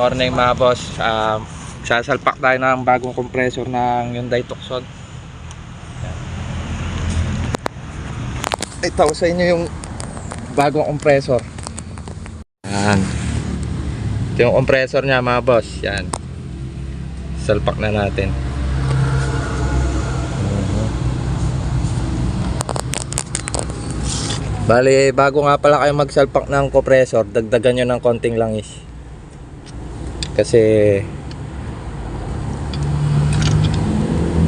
Morning mga boss. Um, sasalpak tayo ng bagong compressor ng Hyundai Tucson. Ito sa inyo yung bagong compressor. Yan. Ito yung compressor niya mga boss. Yan. Salpak na natin. Bali, bago nga pala kayo magsalpak ng compressor, dagdagan nyo ng konting langis. Kasi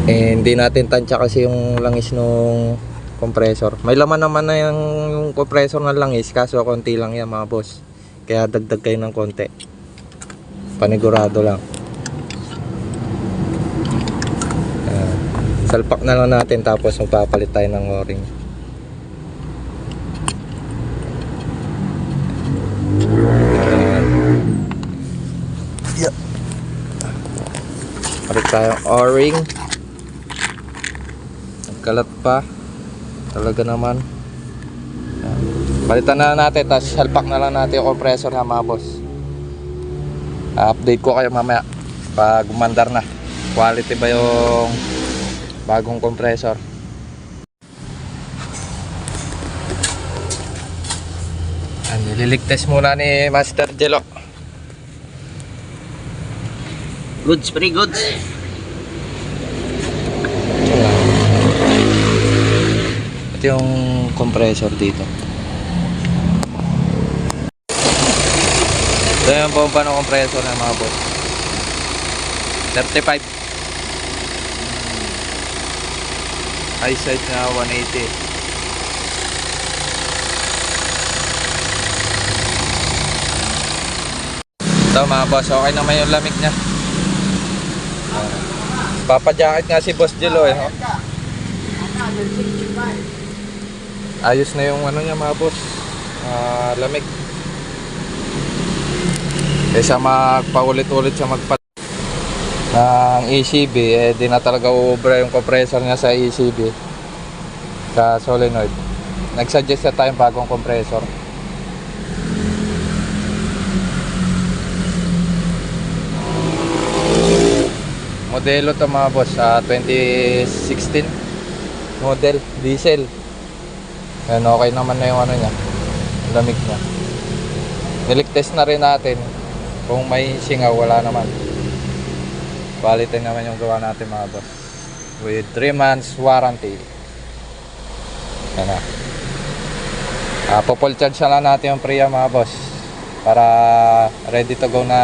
eh, hindi natin tansya kasi yung langis nung compressor. May laman naman na yung, yung compressor ng langis kaso konti lang yan mga boss. Kaya dagdag kayo ng konti. Panigurado lang. Ayan. salpak na lang natin tapos magpapalit tayo ng o-ring. Palit tayong o-ring. Nagkalat pa. Talaga naman. Palitan na natin, tapos halpak na lang natin yung compressor na mga boss. update ko kayo mamaya pag umandar na. Quality ba yung bagong compressor? Nililigtas muna ni Master Jello. Goods, pre goods. Ito yung compressor dito. Ito yung bomba ng compressor ng mga boss. 35. High side na 180. Ito mga boss, okay naman yung lamig niya. Uh, papajakit nga si Boss Jello eh. oh. Ayos na yung ano niya mga boss. Ah, lamig. Kaysa magpaulit-ulit siya magpat ng ECB, eh di na talaga uubra yung compressor niya sa ECB sa solenoid. Nag-suggest na tayong bagong compressor. Modelo to mga boss sa 2016 model diesel. Ayan, okay naman na yung ano niya. Lamig niya. Nilik-test na rin natin. Kung may singaw, wala naman. Quality naman yung gawa natin mga boss. With 3 months warranty. Yan na. Uh, popol charge na natin yung Priya mga boss. Para ready to go na